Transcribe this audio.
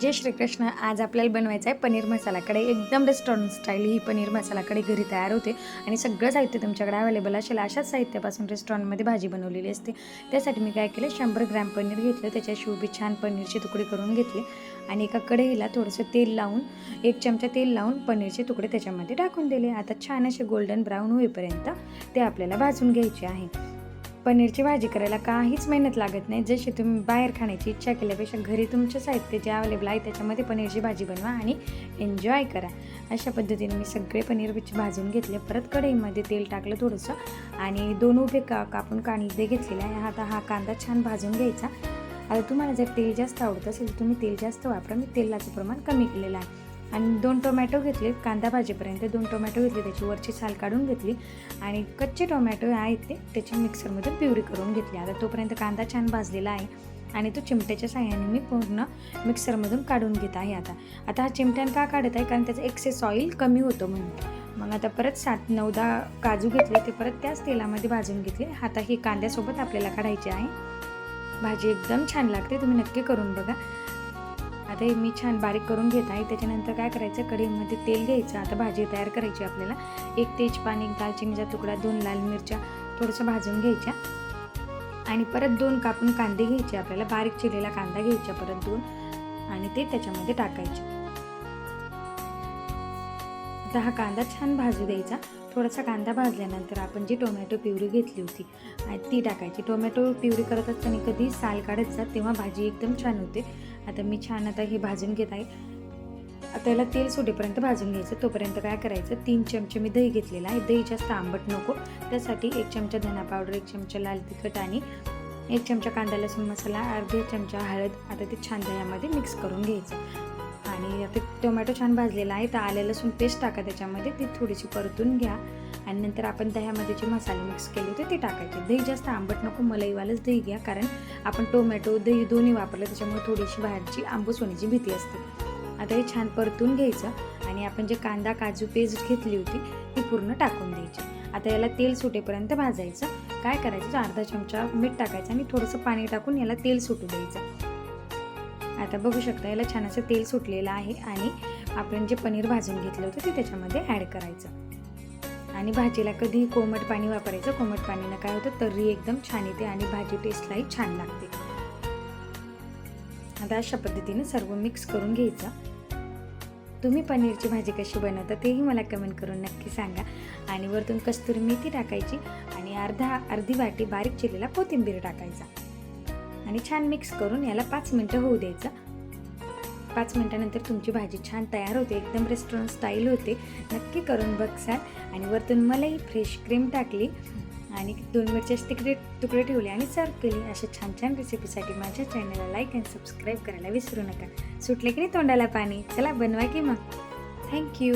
जय श्रीकृष्ण. आज आपल्याला बनवायचं आहे पनीर मसाला कढई एकदम रेस्टॉरंट स्टाईल ही पनीर मसाला कढई घरी तयार होते. आणि सगळं साहित्य तुमच्याकडे अवेलेबल असेल अशाच साहित्यापासून रेस्टॉरंटमध्ये भाजी बनवलेली असते. त्यासाठी मी काय केलं शंभर ग्रॅम पनीर घेतलं. त्याच्या शिवबी छान पनीरचे तुकडे करून घेतले. आणि एका कढईला थोडंसं तेल लावून एक चमचा तेल लावून पनीरचे तुकडे त्याच्यामध्ये टाकून दिले. आता छान असे गोल्डन ब्राऊन होईपर्यंत ते आपल्याला भाजून घ्यायचे आहे. पनीरची भाजी करायला काहीच मेहनत लागत नाही. जशी तुम्ही बाहेर खाण्याची इच्छा केल्यापेक्षा घरी तुमचं साहित्य जे अवेलेबल आहे त्याच्यामध्ये पनीरची भाजी बनवा आणि एन्जॉय करा. अशा पद्धतीने मी सगळे पनीर बिच भाजून घेतले. परत कढईमध्ये तेल टाकलं थोडंसं आणि दोन उभे का कापून कांदे घेतलेले आहे आता हा कांदा छान भाजून घ्यायचा. आता तुम्हाला जर तेल जास्त आवडत असेल तर तुम्ही तेल जास्त वापरा. मी तेलाचं प्रमाण कमी केलेलं आहे. आणि दोन टोमॅटो घेतले कांदा भाजीपर्यंत दोन टोमॅटो घेतले त्याची वरची साल काढून घेतली आणि कच्चे टोमॅटो आहेत ते त्याची मिक्सरमध्ये प्युरी करून घेतली. आता तोपर्यंत कांदा छान भाजलेला आहे आणि तो चिमट्याच्या साह्याने मी पूर्ण मिक्सरमधून काढून घेत आहे आता. आता हा चिमट्यान का काढत आहे? कारण त्याचं एक्सेस ऑइल कमी होतं म्हणून. मग आता परत सात नऊदा काजू घेतले ते परत त्याच तेलामध्ये भाजून घेतले. आता हे कांद्यासोबत आपल्याला काढायचे आहे. भाजी एकदम छान लागते तुम्ही नक्की करून बघा. आता हे मी छान बारीक करून घेत आहे. त्याच्यानंतर काय करायचं? कढईमध्ये तेल घ्यायचं. आता भाजी तयार करायची आपल्याला. एक तेजपान एक दालचिनीचा तुकडा दोन लाल मिरच्या थोडंसं भाजून घ्यायच्या. आणि परत दोन कापून कांदे घ्यायचे. आपल्याला बारीक चिरलेला कांदा घ्यायचा परत दोन. आणि ते त्याच्यामध्ये टाकायचे. आता हा कांदा छान भाजू द्यायचा. थोडासा कांदा भाजल्यानंतर आपण जी टोमॅटो प्युरी घेतली होती ती टाकायची. टोमॅटो प्युरी करत असताना कधी साल काढत जात तेव्हा भाजी एकदम छान होते. आता मी छान आता हे भाजून घेत आहे. आता तेल सुटेपर्यंत भाजून घ्यायचं. तोपर्यंत काय करायचं? तीन चमचे मी दही घेतलेला आहे. दही जास्त आंबट नको. त्यासाठी एक चमचा धना पावडर एक चमचा लाल तिखट आणि एक चमचा कांदा लसूण मसाला अर्धा चमचा हळद. आता ते छान दह्यामध्ये मिक्स करून घ्यायचं. आणि आता टोमॅटो छान भाजलेला आहे. तर आले लसूण पेस्ट टाका त्याच्यामध्ये. ती थोडीशी परतून घ्या. आणि नंतर आपण दह्यामध्ये जे मसाले मिक्स केले होते ते टाकायचे. दही जास्त आंबट नको मलईवालंच दही घ्या. कारण आपण टोमॅटो दही दोन्ही वापरलं त्याच्यामुळे थोडीशी बाहेरची आंबूस होण्याची भीती असते. आता हे छान परतून घ्यायचं. आणि आपण जे कांदा काजू पेस्ट घेतली होती ती पूर्ण टाकून द्यायची. आता याला तेल सुटेपर्यंत भाजायचं. काय करायचं? अर्धा चमचा मीठ टाकायचं आणि थोडंसं पाणी टाकून याला तेल सुटू द्यायचं. आता बघू शकता याला छान असं तेल सुटलेलं आहे आणि आपण जे पनीर भाजून घेतलं होतं ते त्याच्यामध्ये ॲड करायचं. आणि भाजीला कधी कोमट पाणी वापरायचं. कोमट पाणीनं काय होतं? तर्री एकदम छान येते आणि भाजी टेस्टलाही छान लागते. आता अशा पद्धतीने सर्व मिक्स करून घ्यायचं. तुम्ही पनीरची भाजी कशी बनवता तेही मला कमेंट करून नक्की सांगा. आणि वरतून कस्तुरी मेथी टाकायची आणि अर्धा अर्धी वाटी बारीक चिरलेला कोथिंबीर टाकायचा. आणि छान मिक्स करून याला पाच मिनटं होऊ द्यायचं. पाच मिनटानंतर तुमची भाजी छान तयार होते एकदम रेस्टॉरंट स्टाईल होते. नक्की करून बघसाल आणि वरतून मलाही फ्रेश क्रीम टाकली आणि दोन मिरच्याचे तिकडे तुकडे ठेवले आणि सर्व केली. अशा छान छान रेसिपीसाठी माझ्या चॅनलला लाईक आणि सबस्क्राईब करायला विसरू नका. सुटले की नाही तोंडाला पाणी? चला बनवा की मग. थँक्यू